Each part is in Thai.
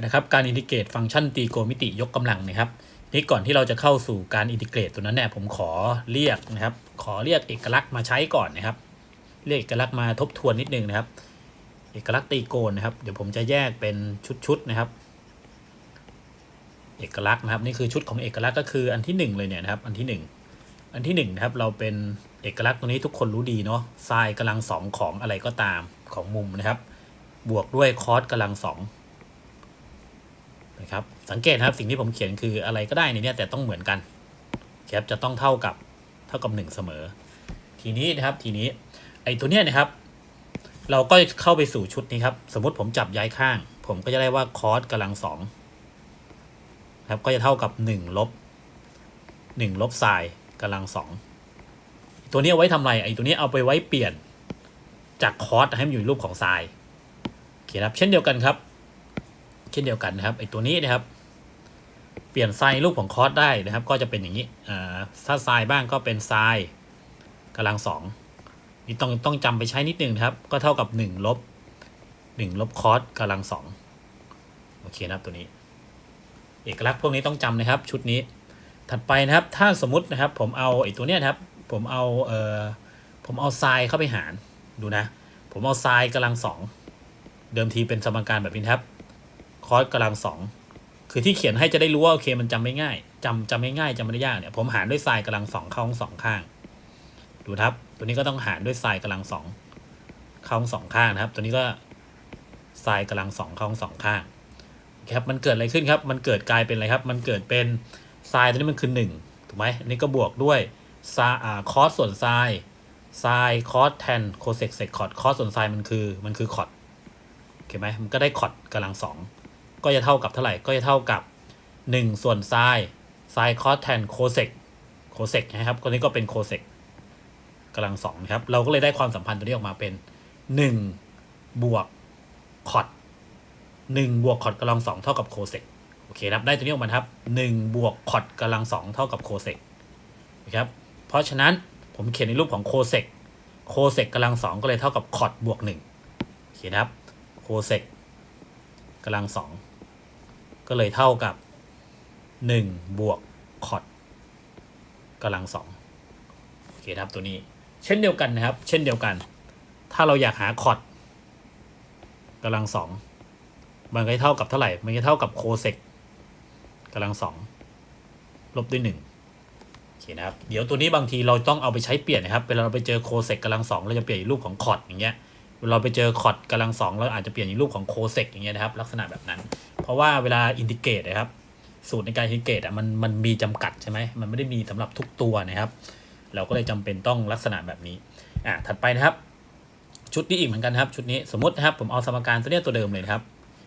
นะครับการอินทิเกรตฟังก์ชันตรีโกณมิติยกกำลังนะครับนี่ก่อนที่เราจะเข้าสู่การอินทิเกรตตัวนั้นเนี่ยผมขอเรียกนะครับ ขอเรียกเอกลักษณ์มาใช้ก่อนนะครับ เรียกเอกลักษณ์มาทบทวนนิดนึงนะครับ เอกลักษณ์ตรีโกณนะครับ เดี๋ยวผมจะแยกเป็นชุดๆนะครับ เอกลักษณ์นะครับนี่คือชุดของเอกลักษณ์ก็คืออันที่หนึ่งเลยเนี่ยนะครับ อันที่หนึ่งอันที่หนึ่งนะครับเราเป็นเอกลักษณ์ตรงนี้ทุกคนรู้ดีเนาะไซน์กำลังสองของอะไรก็ตามของมุมนะครับ บวกด้วยคอสกำลังสอง นะครับสังเกตครับสิ่งที่ผมเขียนคืออะไรก็ได้ในนี้แต่ต้องเหมือนกันแคปจะต้องเท่ากับเท่ากับหนึ่งเสมอ ทีนี้นะครับทีนี้ไอ้ตัวเนี้ยนะครับ เราก็เข้าไปสู่ชุดนี้ครับ สมมติผมจับย้ายข้าง ผมก็จะได้ว่าคอสกำลังสองครับก็จะเท่ากับหนึ่งลบหนึ่งลบไซน์กำลังสองตัวนี้เอาไว้ทำไรไอ้ตัวนี้เอาไปไว้เปลี่ยนจากคอสให้มันอยู่ในรูปของไซน์โอเคครับเช่นเดียวกันครับ เช่นเดียวกันนะครับไอตัวนี้นะครับ เปลี่ยนไซน์รูปของคอสได้นะครับ ก็จะเป็นอย่างนี้อ่าถ้าไซน์บ้างก็เป็นไซน์กำลังสองนี่ต้องต้องจำไปใช้นิดนึงนครับ ก็เท่ากับหนึ่งลบหนึ่งลบคอสกำลังสองโอเคนะครับตัวนี้ เอกลักษณ์พวกนี้ต้องจำนะครับ ชุดนี้ ถัดไปนะครับ ถ้าสมมตินะครับ ผมเอาไอตัวเนี้ยครับ ผมเอาเอ่อผมเอาไซน์เข้าไปหารดูนะ ผมเอาไซน์กำลังสองเดิมทีเป็นสมการแบบนี้ครับ คอสกำลังสองคือที่เขียนให้จะได้รู้ว่าโอเคมันจำไม่ง่ายจำจำไม่ง่ายจำไม่ได้ยากเนี่ยผมหารด้วยไซน์กำลังสองเข้าทั้งสองข้าง ดูครับ ตัวนี้ก็ต้องหารด้วยไซน์กำลังสองเข้าทั้งสองข้างนะครับ ตัวนี้ก็ไซน์กำลังสองเข้าทั้งสองข้างครับมันเกิดอะไรขึ้นครับ มันเกิดกลายเป็นอะไรครับ มันเกิดเป็นไซน์ตัวนี้มันคือหนึ่งถูกไหมอันนี้ก็บวกด้วยไซอ่าคอสส่วนไซน์ไซน์คอสแทนโคเซกเซกคอร์ดคอสส่วนไซน์มันคือมันคือคอร์ดโอเคไหมมันก็ได้คอร์ดกำลังสอง ก็จะเท่ากับเท่าไหร่ก็จะเท่ากับหนึ่งส่วนไซน์ไซน์คอสแทนโคเซกโคเซกนะครับตัวนี้ก็เป็นโคเซกกำลังสองนะครับ เราก็เลยได้ความสัมพันธ์ตัวนี้ออกมาเป็นหนึ่งบวกคอร์ดหนึ่งบวกคอร์ดกำลังสองเท่ากับโคเซกโอเคครับได้ตัวนี้ออกมาครับหนึ่งบวกคอดกำลังสองเท่ากับโคเซกนะครับเพราะฉะนั้นผมเขียนในรูปของโคเซกโคเซกกำลังสองก็เลยเท่ากับคอดบวกหนึ่งโอเคนครับโคเซกกำลังสอง ก็เลยเท่ากับหนึ่งบวกคอดกำลังสองโอเคครับตัวนี้ เช่นเดียวกันนะครับ เช่นเดียวกัน ถ้าเราอยากหาคอดกำลังสองมันก็เท่ากับเท่าไหร่ มันจะเท่ากับโคเซกกำลังสองลบด้วยหนึ่งโอเคนะครับ เดี๋ยวตัวนี้บางทีเราต้องเอาไปใช้เปลี่ยนนะครับเวลาเราไปเจอโคเซกกำลังสองเราจะเปลี่ยนรูปของคอร์ดอย่างเงี้ยเวลาเราไปเจอคอร์ดกำลังสองเราอาจจะเปลี่ยนอีกรูปของโคเซกอย่างเงี้ยนะครับ ลักษณะแบบนั้น เพราะว่าเวลาอินทิเกรตนะครับ สูตรในการอินทิเกรตอะมันมันมีจำกัดใช่ไหมมันไม่ได้มีสำหรับทุกตัวนะครับ เราก็เลยจำเป็นต้องลักษณะแบบนี้อ่าถัดไปนะครับ ชุดนี้อีกเหมือนกันครับ ชุดนี้สมมตินะครับผมเอาสมการตัวเนี้ยตัวเดิมเลยครับ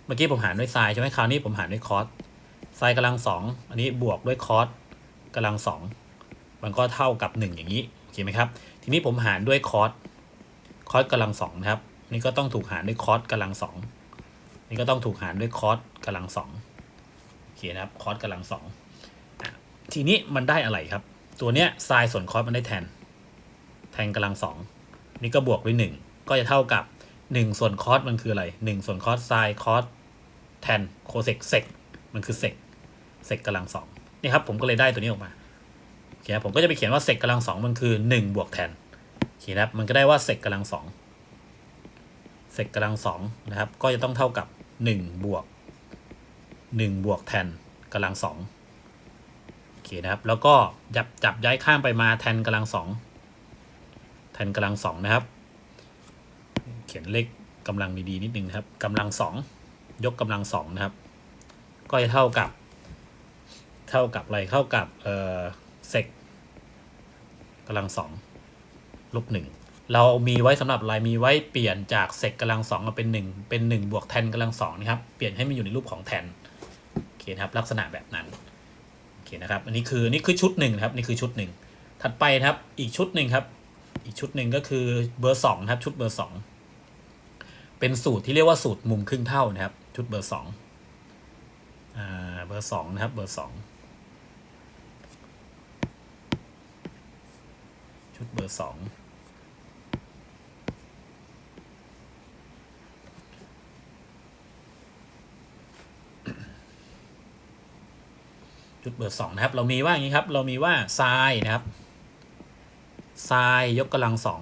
เมื่อกี้ผมหารด้วยไซน์ใช่ไหมคราวนี้ผมหารด้วยคอสไซน์กำลังสองอันนี้บวกด้วยคอสกำลังสองมันก็เท่ากับหนึ่งอย่างนี้โอเคไหมครับ ทีนี้ผมหารด้วยคอสคอสกำลังสองนะครับ นี่ก็ต้องถูกหารด้วยคอสกำลังสองนี่ก็ต้องถูกหารด้วยคอส กำลังสองโอเคนะครับคอสกำลังสองทีนี้มันได้อะไรครับ ตัวเนี้ยไซน์ส่วนคอสมันได้แทน แทนกำลังสองนี่ก็บวกด้วยหนึ่งก็จะเท่ากับหนึ่งส่วนคอสมันคืออะไรหนึ่งส่วนคอสไซคอสแทนโคเซกเซกมันคือเซกเซกกำลังสองนี่ครับผมก็เลยได้ตัวนี้ออกมาโอเคครับผมก็จะไปเขียนว่าเซกกำลังสองมันคือหนึ่งบวกแทนโอเคนะครับมันก็ได้ว่าเซกกำลังสองเซกกำลังสองนะครับ ก็จะต้องเท่ากับหนึ่งบวก หนึ่งบวกแทนกำลังสองโอเคนะครับ แล้วก็จับจับย้ายข้างไปมาแทนกำลังสองแทนกำลังสองนะครับ เขียนเลขกำลังดีๆนิดนึงนะครับกำลังสองยกกำลังสองนะครับ ก็จะเท่ากับ เท่ากับอะไรเท่ากับเอ่อเซกกำลังสองลบหนึ่งเรามีไว้สำหรับอะไรมีไว้เปลี่ยนจากเซกกำลังสองมาเป็นหนึ่งเป็นหนึ่งบวกแทนกำลังสองนะครับ เปลี่ยนให้มันอยู่ในรูปของแทน เคนะครับลักษณะแบบนั้นโอเคนะครับอันนี้คือนี่คือชุดหนึ่งครับนี่คือชุดหนึ่งถัดไปครับอีกชุดหนึ่งครับ อีกชุดหนึ่งก็คือเบอร์สองครับชุดเบอร์สองเป็นสูตรที่เรียกว่าสูตรมุมครึ่งเท่านะครับ ชุดเบอร์สองอ่าเบอร์สองนะครับเบอร์สองชุดเบอร์สอง จุดเบอร์สองนะครับ เรามีว่าอย่างนี้ครับ เรามีว่าไซน์นะครับไซน์ยกกำลังสอง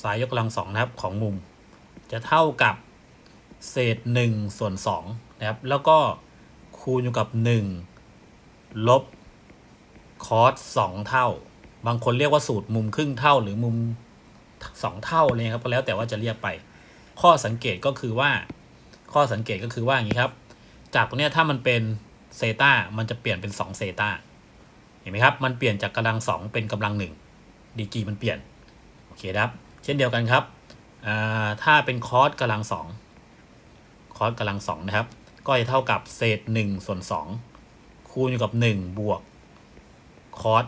ไซน์ยกกำลังสองนะครับของมุม จะเท่ากับเศษหนึ่งส่วนสองนะครับ แล้วก็คูณอยู่กับหนึ่งลบคอสสองเท่า บางคนเรียกว่าสูตรมุมครึ่งเท่าหรือมุมสองเท่าเลยครับก็แล้วแต่ว่าจะเรียกไป ข้อสังเกตก็คือว่า ข้อสังเกตก็คือว่าอย่างนี้ครับ จากตรงนี้ถ้ามันเป็น เซตามันจะเปลี่ยนเป็น2เซตาเห็นไหมครับ มันเปลี่ยนจากกำลัง 2 เป็นกำลัง1ดีกรีมันเปลี่ยน โอเคครับ เช่นเดียวกันครับ ถ้าเป็นคอสกำลัง 2 คอสกำลัง 2 นะครับ ก็จะเท่ากับเศษ 1 ส่วน 2 คูณอยู่กับ 1 บวกคอส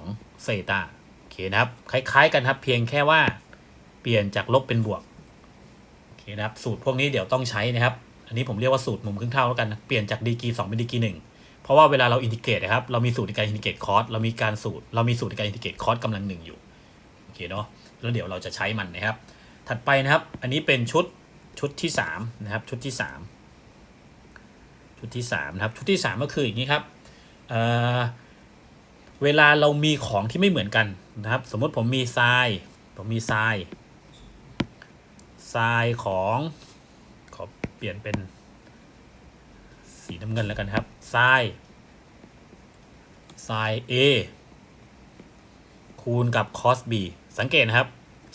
2เซตาโอเคนะครับ คล้ายๆกันครับ เพียงแค่ว่าเปลี่ยนจากลบเป็นบวก โอเคนะครับ สูตรพวกนี้เดี๋ยวต้องใช้นะครับ อันนี้ผมเรียกว่าสูตรมุมครึ่งเท่าแล้วกันนะเปลี่ยนจากดีกรีสองเป็นดีกรีหนึ่งเพราะว่าเวลาเราอินทิเกรตนะครับเรามีสูตรในการอินทิเกรตคอร์สเรามีการสูตรเรามีสูตรในการอินทิเกรตคอร์สกำลังหนึ่งอยู่โอเคเนาะแล้วเดี๋ยวเราจะใช้มันนะครับ ถัดไปนะครับ อันนี้เป็นชุดชุดที่สามนะครับชุดที่สามชุดที่สามนะครับชุดที่สามก็คืออย่างนี้ครับเเวลาเรามีของที่ไม่เหมือนกันนะครับ สมมติผมมีทรายผมมีทรายทรายของ เปลี่ยนเป็น สีน้ำเงินแล้วกันครับทรายทราย A คูณกับ cos B สังเกตนะครับ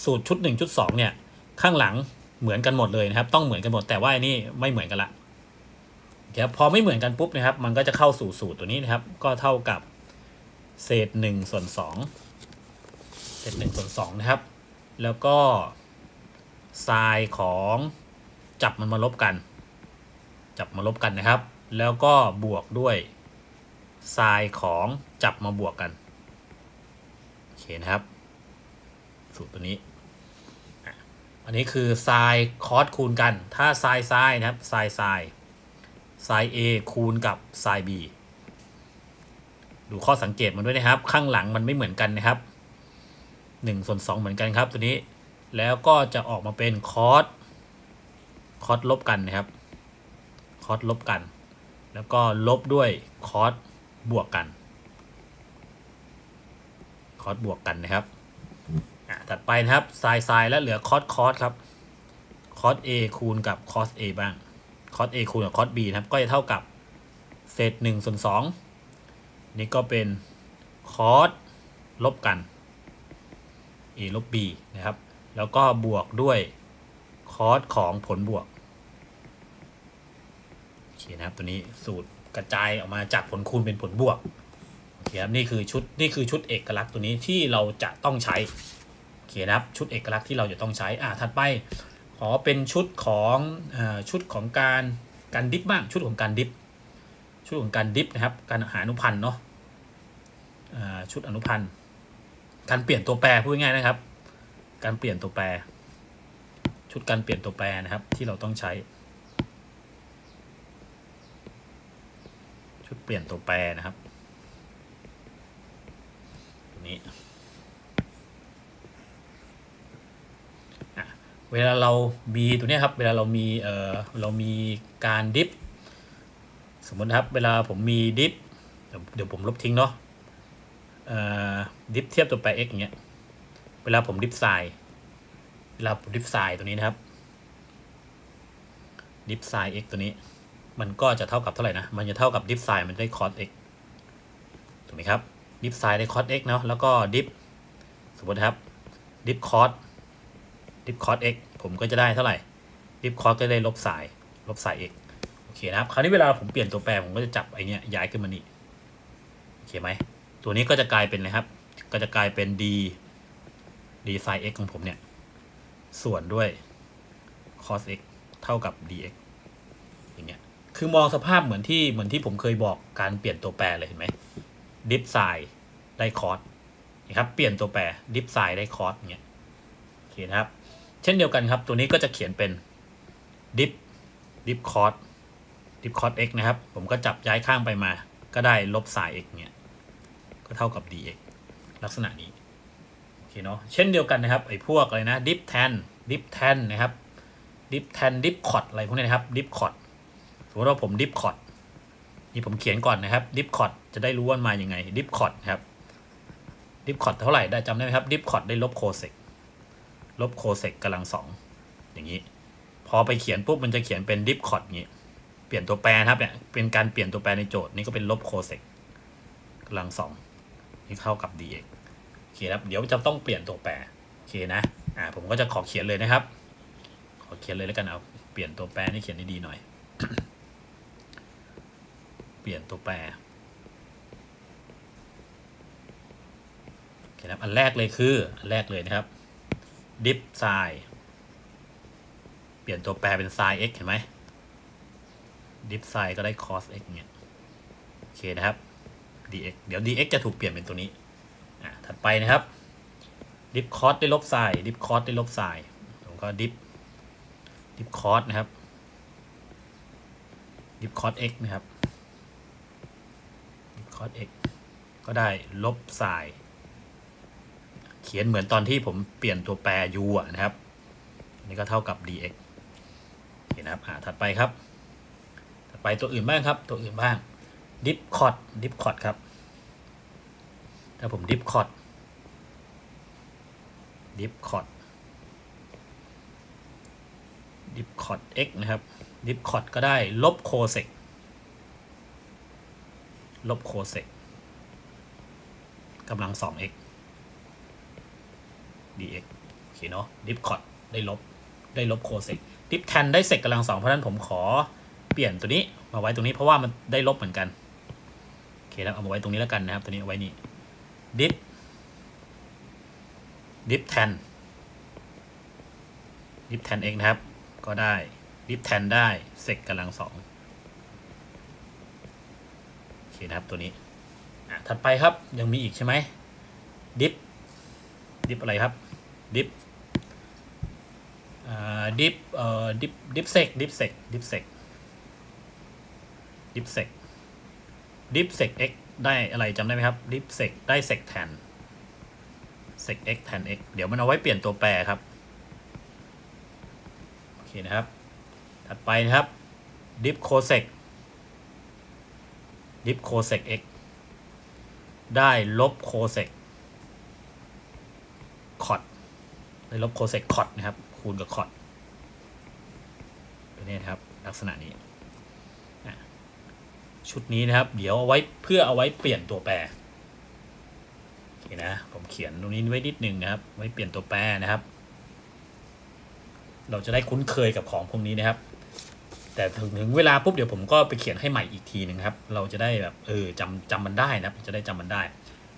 สูตรชุด1ชุด2เนี่ย ข้างหลังเหมือนกันหมดเลยนะครับ ต้องเหมือนกันหมดแต่ว่าอันนี้ไม่เหมือนกันละเดี๋ยวพอไม่เหมือนกันปุ๊บนะครับ มันก็จะเข้าสู่สูตรตัวนี้นะครับ ก็เท่ากับเศษ1ส่วน2เศษ1ส่วน2นะครับ แล้วก็ทรายของ จับมันมาลบกัน จับมาลบกันนะครับ แล้วก็บวกด้วยทรายของจับมาบวกกันโอเคนะครับ สูตรตัวนี้ อันนี้คือทรายคอสคูณกัน ถ้าทรายทรายนะครับทรายทรายทราย A คูณกับทราย B ดูข้อสังเกตมันด้วยนะครับ ข้างหลังมันไม่เหมือนกันนะครับ1ส่วน2เหมือนกันครับตัวนี้ แล้วก็จะออกมาเป็นคอส คอสลบกันนะครับ คอสลบกัน แล้วก็ลบด้วยคอสบวกกัน คอสบวกกันนะครับอะถัดไปนะครับไซน์ไซน์แล้วเหลือคอสคอสครับ คอส A คูณกับคอส A บ้าง คอส A คูณกับคอส B นะครับ ก็จะเท่ากับเศษหนึ่งส่วนสองนี่ก็เป็นคอสลบกัน A ลบ B นะครับ แล้วก็บวกด้วย คอสของผลบวกโอเคนะครับตัวนี้สูตรกระจายออกมาจากผลคูณเป็นผลบวกโอเคครับนี่คือชุดนี่คือชุดเอกลักษณ์ตัวนี้ที่เราจะต้องใช้โอเคนะครับชุดเอกลักษณ์ที่เราจะต้องใช้อ่าถัดไปขอเป็นชุดของอชุดของการการดิฟบ้างชุดของการดิฟชุดของการดิฟนะครับการหาอนุพันธ์เนาะอ่าชุดอนุพันธ์การเปลี่ยนตัวแปรพูดง่ายๆนะครับ การเปลี่ยนตัวแปร ชุดการเปลี่ยนตัวแปรนะครับ ที่เราต้องใช้ ชุดเปลี่ยนตัวแปรนะครับตัวนี้อ่เวลาเรามีตัวเนี้ยครับ เวลาเรามีเอ่อเรามีการดิฟสมมตินะครับ เวลาผมมีดิฟเดี๋ยวผมลบทิ้งเนาะเออดิฟเทียบตัวแปร x อย่างเงี้ย เวลาผมดิฟไซน์ เวลาดิฟไซน์ตัวนี้นะครับดิฟไซน์ x ตัวนี้ มันก็จะเท่ากับเท่าไหร่นะ มันจะเท่ากับดิฟไซน์มันได้คอส x ถูกไหมครับดิฟไซน์ได้คอส x เนาะแล้วก็ดิฟสมมติครับดิฟคอสดิฟคอส x ผมก็จะได้เท่าไหร่ดิฟคอสก็ได้ลบไซน์ลบไซน์ x โอเคนะครับ คราวนี้เวลาผมเปลี่ยนตัวแปรผมก็จะจับไอเนี้ยย้ายขึ้นมานี่โอเคไหมตัวนี้ก็จะกลายเป็นอะไรครับ ก็จะกลายเป็น d d sin x ของผมเนี่ย ส่วนด้วย cos x เท่ากับ dx อย่างเงี้ย คือมองสภาพเหมือนที่เหมือนที่ผมเคยบอกการเปลี่ยนตัวแปรเลยเห็นไหม dip sin ได้ cos นะครับ เปลี่ยนตัวแปร dip sin ได้ cos อย่างเงี้ยโอเคนะครับ เช่นเดียวกันครับ ตัวนี้ก็จะเขียนเป็น dip dip cos dip cos x นะครับ ผมก็จับย้ายข้างไปมา ก็ได้ลบ sin x เนี่ยก็เท่ากับ dx ลักษณะนี้ เคเนาะเช่นเดียวกันนะครับไอ้พวกอะไรนะ dip tan dip tan นะครับ dip tan dip cot อะไรพวกนี้นะครับ dip cot สมมติว่าผม dip cot นี่ผมเขียนก่อนนะครับดิฟคอร์ดจะได้รู้ว่ามันมาอย่างไงดิฟคอร์ดครับดิฟคอร์ดเท่าไหร่ได้จำได้ไหมครับดิฟคอร์ดได้ลบโคเซกลบโคเซกกำลังสองอย่างนี้ พอไปเขียนปุ๊บมันจะเขียนเป็นดิฟคอร์ดอย่างนี้ เปลี่ยนตัวแปรครับเนี่ยเป็นการเปลี่ยนตัวแปรในโจทย์นี่ก็เป็นลบโคเซกกำลังสองนี่เท่ากับ dx อเคครับเดี๋ยวจะต้องเปลี่ยนตัวแปรโอเคนะอ่าผมก็จะขอเขียนเลยนะครับ ขอเขียนเลยแล้วกันเอาเปลี่ยนตัวแปรนี่เขียนดีๆหน่อย เปลี่ยนตัวแปรโอเคครับอันแรกเลยคืออันแรกเลยนะครับดิฟไซเปลี่ยนตัวแปรเป็นไซ x เห็นไหมดิฟไซก็ได้ cos x เนี่ยโอเคนะครับ dx เดี๋ยว dx จะถูกเปลี่ยนเป็นตัวนี้ ถัดไปนะครับดิฟคอสได้ลบไซดิฟคอสได้ลบไซผมก็ดิฟดิฟคอสนะครับดิฟคอส x นะครับดิฟคอส x ก็ได้ลบไซน์เขียนเหมือนตอนที่ผมเปลี่ยนตัวแปร u นะครับนี่ก็เท่ากับ dx โอเคนะครับอ่าถัดไปครับ ถัดไปตัวอื่นบ้างครับ ตัวอื่นบ้างดิฟคอ t ดิฟคอ t ครับ ถ้าผมดิฟคอ t ดิฟคอ t ดิฟคอ t x นะครับดิฟคอ t ก็ได้ลบโคเซกลบโคเซกกำลัง 2x dx โอเคเนาะดิฟคอ t ได้ลบได้ลบโคเซกดิฟแทนได้เซกกำลังสองเพราะฉะนั้นผมขอเปลี่ยนตัวนี้มาไว้ตรงนี้เพราะว่ามันได้ลบเหมือนกัน โอเคแล้วเอามาไว้ตรงนี้แล้วกันนะครับ ตัวนี้เอาไว้นี่ ดิฟดิฟแทนดิฟแทน x นะครับ ก็ได้ดิฟแทนได้เซกกำลังสองโอเคนะครับตัวนี้ถัดไปครับยังมีอีกใช่ไหมดิฟดิฟอะไรครับดิฟอ่าดิฟเอ่อดิฟดิฟเซกดิฟเซกดิฟเซกดิฟเซกดิฟเซก x ได้อะไรจำได้ไหมครับดิฟเซกได้เซกแทนเซก x แทน x เดี๋ยวมันเอาไว้เปลี่ยนตัวแปรครับ โอเคนะครับ ถัดไปนะครับดิฟโคเซกดิฟโคเซก x ได้ลบโคเซกคอดได้ลบโคเซกคอดนะครับ คูณกับคอดตัวนี้นะครับ ลักษณะนี้ ชุดนี้นะครับ เดี๋ยวเอาไว้เพื่อเอาไว้เปลี่ยนตัวแปรนะผมเขียนตรงนี้ไว้นิดหนึ่งนะครับ ไว้เปลี่ยนตัวแปรนะครับ เราจะได้คุ้นเคยกับของพวกนี้นะครับ แต่ถึงถึงเวลาปุ๊บเดี๋ยวผมก็ไปเขียนให้ใหม่อีกทีหนึ่งครับ เราจะได้แบบเออจำจำมันได้นะจะได้จำมันได้